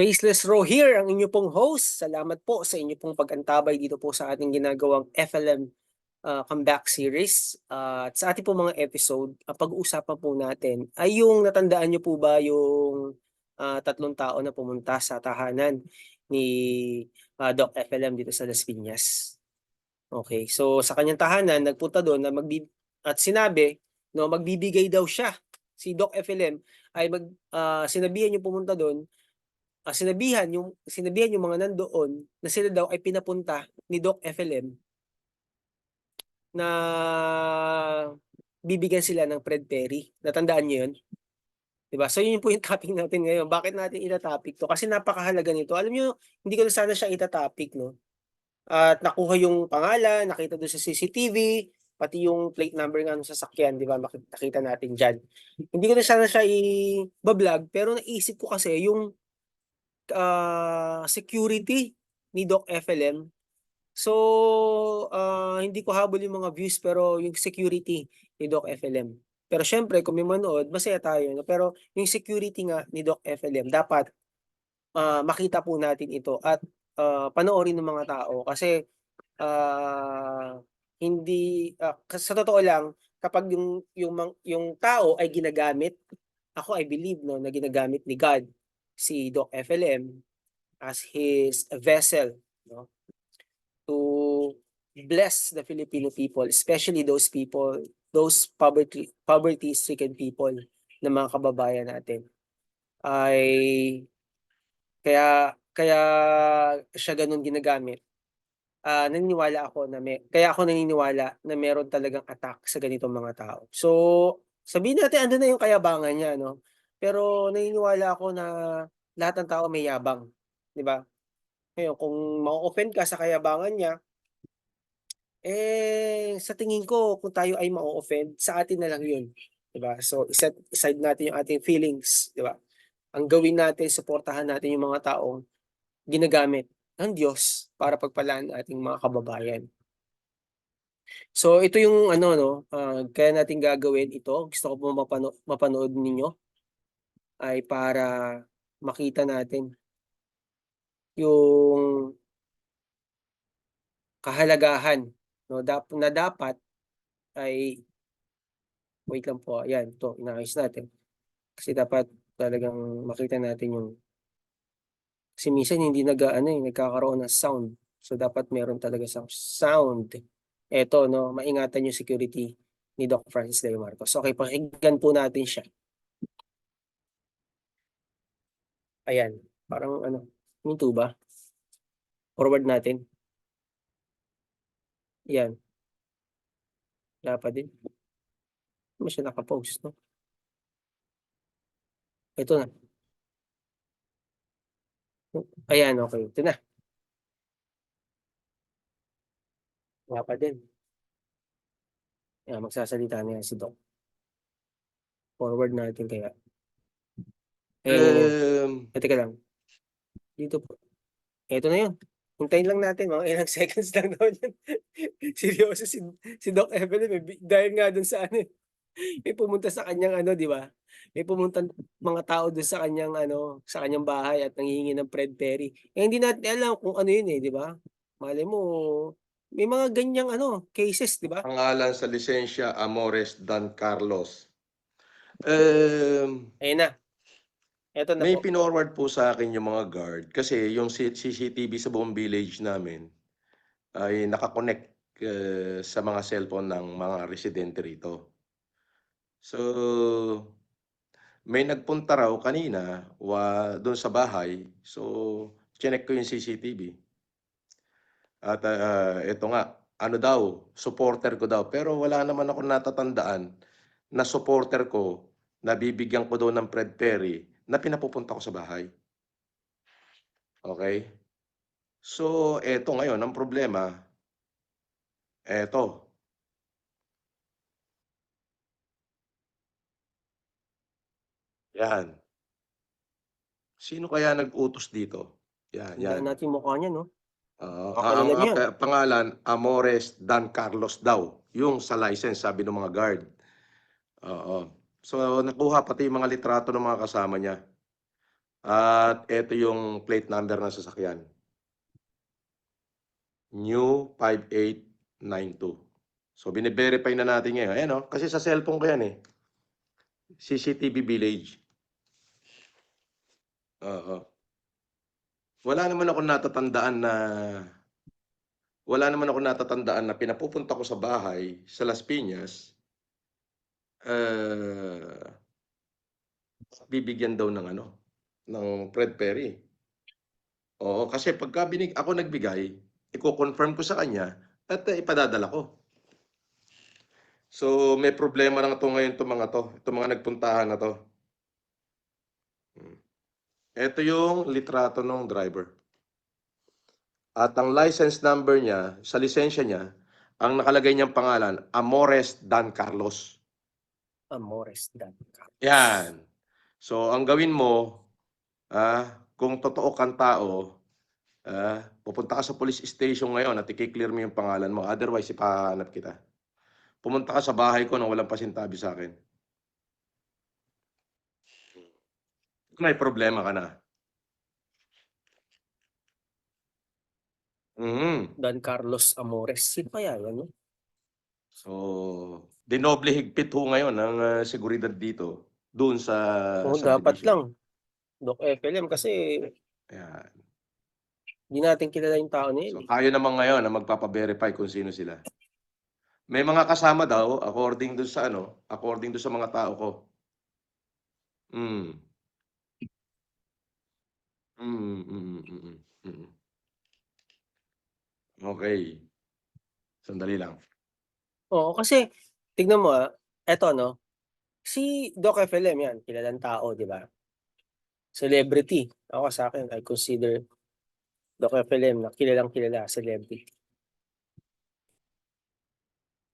Faceless Row here, ang inyo pong host. Salamat po sa inyo pong pag-antabay dito po sa ating ginagawang FLM uh, comeback series. Uh, at sa ating po mga episode, ang pag-uusapan po natin ay yung natandaan nyo po ba yung uh, tatlong tao na pumunta sa tahanan ni uh, Doc FLM dito sa Las Piñas. Okay, so sa kanyang tahanan, nagpunta doon na magbi at sinabi, no, magbibigay daw siya si Doc FLM ay mag uh, sinabihan yung pumunta doon uh, sinabihan yung sinabihan yung mga nandoon na sila daw ay pinapunta ni Doc FLM na bibigyan sila ng Fred Perry. Natandaan niyo yun? 'Di ba? So yun po yung topic natin ngayon. Bakit natin ita-topic to? Kasi napakahalaga nito. Alam niyo, hindi ko na sana siya ita-topic, no? At nakuha yung pangalan, nakita doon sa CCTV, pati yung plate number ng sasakyan, 'di ba? Nakita natin diyan. Hindi ko na sana siya i-vlog, pero naisip ko kasi yung uh, security ni Doc FLM. So, uh, hindi ko habol yung mga views pero yung security ni Doc FLM. Pero syempre, kung may manood, masaya tayo. No? Pero yung security nga ni Doc FLM, dapat uh, makita po natin ito at uh, panoorin ng mga tao. Kasi uh, hindi, uh, sa totoo lang, kapag yung, yung, yung tao ay ginagamit, ako I believe no, na ginagamit ni God si Doc FLM as his vessel no to bless the Filipino people especially those people those poverty poverty stricken people na mga kababayan natin. Ay kaya kaya siya ganun ginagamit. Uh, naniniwala ako na may kaya ako naniniwala na meron talagang attack sa ganitong mga tao. So sabihin natin ano na yung kayabangan niya no pero naniniwala ako na lahat ng tao may yabang, 'di ba? Ngayon kung ma-offend ka sa kayabangan niya, eh sa tingin ko kung tayo ay ma-offend, sa atin na lang 'yun, 'di ba? So iset aside natin yung ating feelings, 'di ba? Ang gawin natin, suportahan natin yung mga taong ginagamit ng Diyos para pagpalaan ating mga kababayan. So ito yung ano no, uh, kaya natin gagawin ito. Gusto ko po mapano mapanood ninyo ay para makita natin yung kahalagahan no? Dap na dapat ay wait lang po ayan to inaayos natin. Kasi dapat talagang makita natin yung kasi minsan hindi nag ano eh, nagkakaroon ng sound. So dapat meron talaga sa sound. Eto no maingatan yung security ni Doc Francis De Marcos. Okay pakinggan po natin siya Ayan, parang ano, minto ba? Forward natin. Yan. Wala pa din. Hindi siya nakapost, no? Ito na. Ayan, okay. Ito na. Wala pa din. Ayan, magsasalita na yan si Doc. Forward natin kaya. Eh, Um, eh, teka lang. Dito po. Eto na yun. Hintayin lang natin, mga ilang seconds lang daw yun. Seryoso si, si Doc Evelyn, eh, bi- dahil nga dun sa ano, eh, may pumunta sa kanyang ano, di ba? May pumunta mga tao dun sa kanyang ano, sa kanyang bahay at nanghihingi ng Fred Perry. Eh, hindi natin alam kung ano yun eh, di ba? Malay mo, may mga ganyang ano, cases, di ba? pangalan sa lisensya Amores Dan Carlos. Um, Ayun na. Eto na may po. pinorward po sa akin yung mga guard kasi yung CCTV sa buong village namin ay nakakonect eh, sa mga cellphone ng mga residente rito. So, may nagpunta raw kanina wa doon sa bahay. So, chinek ko yung CCTV. At ah, ito nga, ano daw, supporter ko daw. Pero wala naman ako natatandaan na supporter ko, nabibigyan ko daw ng Fred Perry na pinapupunta ko sa bahay. Okay? So, eto ngayon, ang problema, eto. Yan. Sino kaya nag-utos dito? Yan, Yan. yan. natin mukha niya, no? Baka ang ang pangalan, Amores Dan Carlos daw. Yung sa license, sabi ng mga guard. Oo. So, nakuha pati yung mga litrato ng mga kasama niya. At ito yung plate number ng sasakyan. New 5892. So, bine-verify na natin ngayon. Ayan o, kasi sa cellphone ko yan eh. CCTV Village. Oo. Wala naman ako natatandaan na wala naman ako natatandaan na pinapupunta ko sa bahay sa Las Piñas eh, bibigyan daw ng ano ng Fred Perry. Oo, kasi pagka binig ako nagbigay, iko-confirm ko sa kanya at uh, ipadadala ko. So, may problema na to ngayon itong mga to, itong mga nagpuntahan na to. Hmm. Ito yung litrato ng driver. At ang license number niya, sa lisensya niya, ang nakalagay niyang pangalan, Amores Dan Carlos. Amores Dan Carlos. Yan. So, ang gawin mo, ah, kung totoo kang tao, ah, pupunta ka sa police station ngayon at i-clear mo yung pangalan mo. Otherwise, ipahanap kita. Pumunta ka sa bahay ko nang walang pasintabi sa akin. May problema ka na. Mhm. Dan Carlos Amores. Sino kaya yan? no? So, dinoble higpit ho ngayon ang ah, seguridad dito doon sa Oo, dapat lang. Doc FLM kasi Ayan. hindi natin kilala yung tao na yun. So, eh. tayo naman ngayon na magpapa-verify kung sino sila. May mga kasama daw, according do sa ano, according do sa mga tao ko. Mm. Mm, mm, mm, mm, mm. Okay. Sandali lang. Oo, kasi tignan mo ah, eto no, si Doc FLM yan, kilalang tao, di ba? Celebrity. Ako sa akin, I consider Doc FLM na kilalang kilala, celebrity.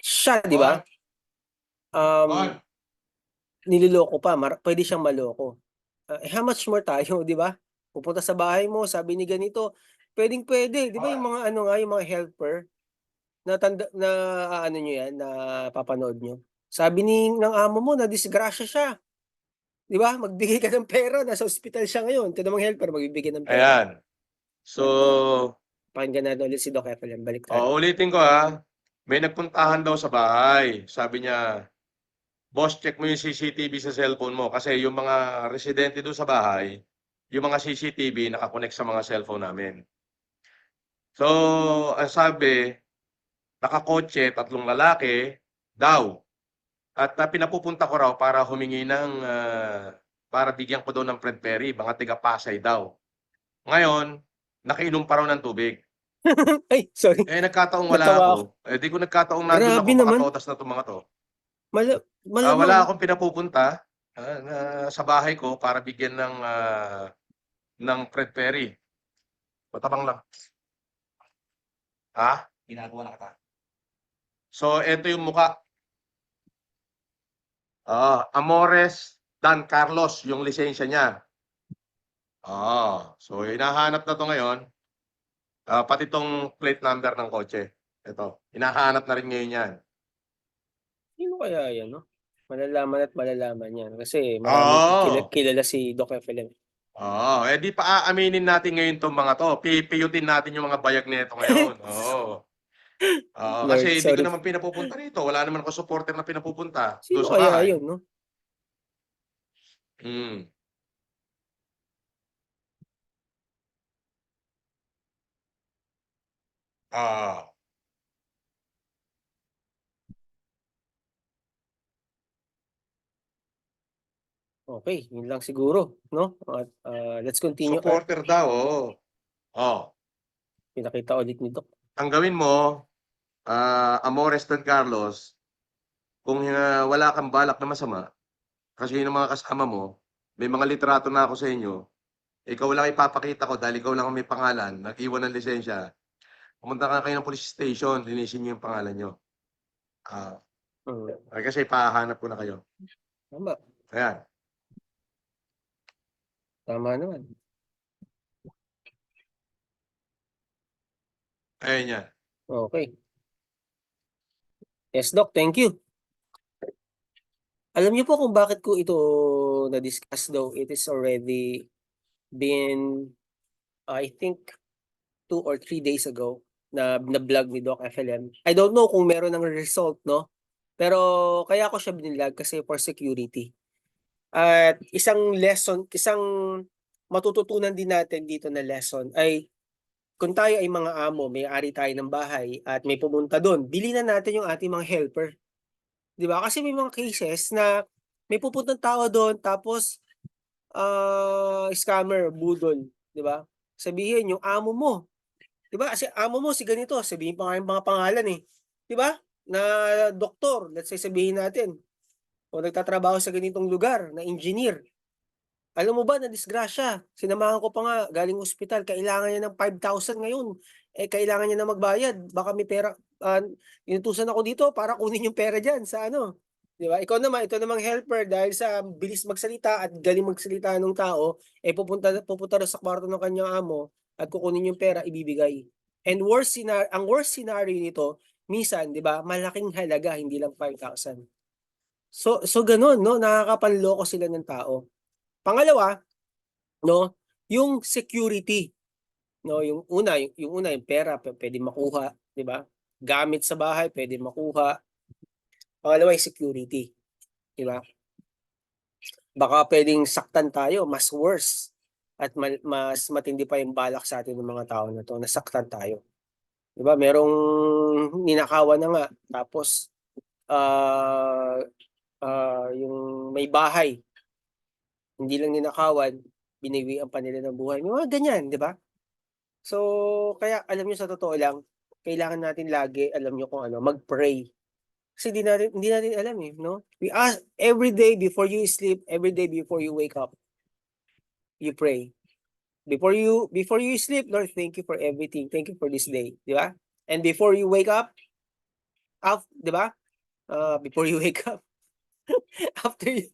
Siya, di ba? Um, niloloko pa, mar- pwede siyang maloko. Ah, eh, how much more tayo, di ba? Pupunta sa bahay mo, sabi ni ganito, pwedeng pwede, di ba yung mga ano nga, yung mga helper, na tanda, na ah, ano nyo yan, na papanood nyo. Sabi ni ng amo mo, na disgrasya siya. Di ba? Magbigay ka ng pera, nasa ospital siya ngayon. Ito namang helper, magbibigay ng pera. Ayan. So, Pakinggan natin ulit si Doc FLM. Balik tayo. oh, ulitin ko ha. May nagpuntahan daw sa bahay. Sabi niya, boss, check mo yung CCTV sa cellphone mo. Kasi yung mga residente doon sa bahay, yung mga CCTV nakakonect sa mga cellphone namin. So, ang sabi, nakakotse, tatlong lalaki, daw. At ah, pinapupunta ko raw para humingi ng, ah, para bigyan ko daw ng Fred Perry, mga tiga Pasay daw. Ngayon, nakainom pa raw ng tubig. Ay, sorry. Eh, nagkataong wala Natawa ako. Eh, di ko nagkataong nandun Grabe ako, makatotas na itong mga to. Mala, Ah, malamang. wala akong pinapupunta ah, na, sa bahay ko para bigyan ng ah, ng Fred Perry. Matabang lang. Ha? ginagawa na kita. So, ito yung muka. Ah, Amores Dan Carlos, yung lisensya niya. Ah, so hinahanap na to ngayon. Ah, pati tong plate number ng kotse. Ito, hinahanap na rin ngayon yan. Sino kaya yan, no? Malalaman at malalaman yan. Kasi Oo. kilala, kilala si Doc FLM. Oo, eh di pa aaminin natin ngayon tong mga to. Pipiyutin natin yung mga bayag nito ngayon. Oo. Oo, Lord, kasi hindi ko naman pinapupunta rito. Wala naman ako supporter na pinapupunta Sino doon sa kaya bahay. yun, no? Mm. Ah, Okay, yun lang siguro, no? At ah, let's continue. Ah, supporter daw. Oh. Oh, pinakita ulit ni Doc. ang gawin mo, ah, Amores Dan Carlos, kung ah, wala kang balak na masama, kasi yun ang mga kasama mo, may mga litrato na ako sa inyo, ikaw lang ipapakita ko dahil ikaw lang ang may pangalan, nag-iwan ng lisensya, pumunta ka kayo ng police station, linisin niyo yung pangalan nyo. Ah, Hmm, ay, kasi pahahanap ko na kayo. tama. Ayan. Tama naman. Ayan yan. Okay. Yes, Doc. Thank you. Alam niyo po kung bakit ko ito na-discuss daw. It is already been, I think, two or three days ago na na-vlog ni Doc FLM. I don't know kung meron ng result, no? Pero kaya ako siya binilag kasi for security. At isang lesson, isang matututunan din natin dito na lesson ay kung tayo ay mga amo, may-ari tayo ng bahay at may pumunta doon, bilinan natin yung ating mga helper. 'Di ba? Kasi may mga cases na may pupuntang tao doon tapos ah scammer, budol, 'di ba? Sabihin yung amo mo. 'Di ba? Kasi amo mo si ganito, sabihin pa nga yung mga pangalan eh. 'Di ba? Na doktor, let's say sabihin natin. O nagtatrabaho sa ganitong lugar na engineer. Alam mo ba na disgrasya, sinamahan ko pa nga galing ospital, kailangan niya ng 5,000 ngayon. Eh kailangan niya na magbayad, baka may pera ah, inutusan ako dito para kunin yung pera diyan sa ano. 'Di ba? Ikaw naman, ito namang helper dahil sa bilis magsalita at galing magsalita ng tao, eh pupunta pupunta sa kwarto ng kanyang amo at kukunin yung pera ibibigay. And worst scenario, ang worst scenario nito, minsan 'di ba, malaking halaga hindi lang 5,000. So so gano'n 'no, nakakapanloko sila ng tao. Pangalawa, 'no, yung security. 'No, yung una, yung, yung una yung pera pe puwedeng makuha, 'di ba? Gamit sa bahay puwedeng makuha. Pangalawa yung security, 'di ba? Baka puwedeng saktan tayo, mas worse at mal mas matindi pa yung balak sa atin ng mga tao na 'to, nasaktan tayo. 'Di ba merong ninakawan na nga tapos, ah, ah, yung may bahay hindi lang ninakawan, binawian pa nila ng buhay, may mga ganyan, 'di ba? So, kaya alam niyo sa totoo lang, kailangan natin lagi, alam niyo kung ano, mag-pray. Kasi di natin hindi natin alam, eh, 'no? We ask every day before you sleep, every day before you wake up, you pray. Before you before you sleep, Lord, thank you for everything. Thank you for this day, 'di ba? And before you wake up, af 'di ba? Ah, before you wake up, after you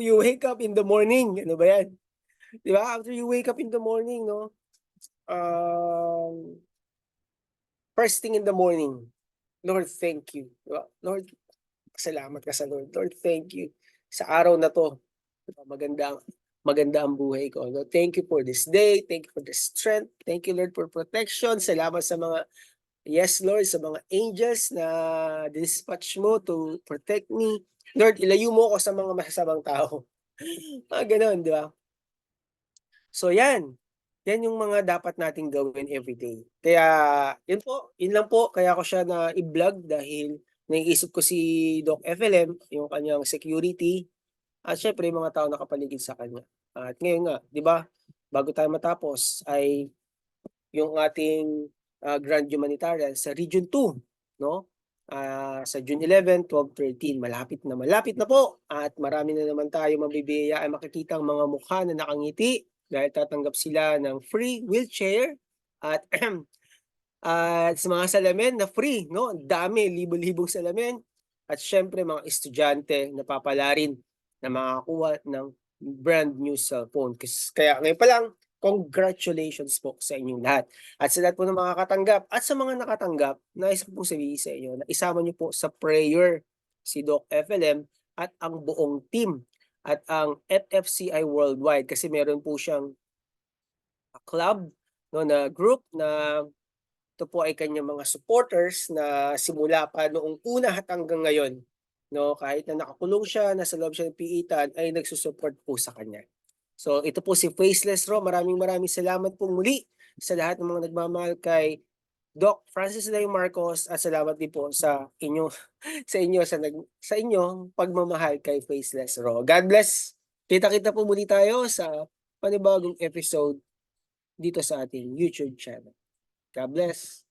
you wake up in the morning, ano ba 'yan? 'Di ba? After you wake up in the morning, 'no? Um, first thing in the morning, Lord, thank you. 'Di? Lord, salamat ka sa Lord. Lord, thank you sa araw na 'to. Maganda ang maganda ang buhay ko. Lord, thank you for this day. Thank you for the strength. Thank you, Lord, for protection. Salamat sa mga yes, Lord, sa mga angels na dispatch mo to protect me. Lord, ilayo mo ako sa mga masasamang tao. Mga gano'n, 'di ba? So 'yan. 'Yan yung mga dapat nating gawin everyday. Kaya yun po, yun lang po. Kaya ko siya na i-vlog dahil naiisip ko si Doc FLM, yung kanyang security at siyempre yung mga taong nakapaligid sa kanya. At ngayon nga, 'di ba, bago tayo matapos ay yung ating, ah, Grand Humanitarian sa Region 2, 'no? Ah, sa June 11, 12, 13, malapit na malapit na po at marami na naman tayong mabibiyayaan makikitang mga mukha na nakangiti dahil tatanggap sila ng free wheelchair at at sa mga salamin na free, 'no? Ang dami, libo-libong salamin at siyempre mga estudyante na papala rin na makakakuha ng brand new cellphone. Kaya ngayon pa lang, congratulations po sa inyong lahat. At sa lahat po ng makakatanggap at sa mga nakatanggap, nais ko pong sabihin sa inyo na isama niyo po sa prayer si Doc FLM at ang buong team at ang FFCI Worldwide kasi meron po siyang club, 'no, na group na ito po ay kanyang mga supporters na simula pa noong una at hanggang ngayon, 'no, kahit na nakakulong siya, nasa loob siya ng piitan, ay nagsu-support po sa kanya. So ito po si Faceless Ro, maraming maraming salamat po muli sa lahat ng mga nagmamahal kay Doc Francis Day Marcos at salamat din po sa inyo sa inyo sa nag sa inyong pagmamahal kay Faceless Ro. God bless. Kita-kita po muli tayo sa panibagong episode dito sa ating YouTube channel. God bless.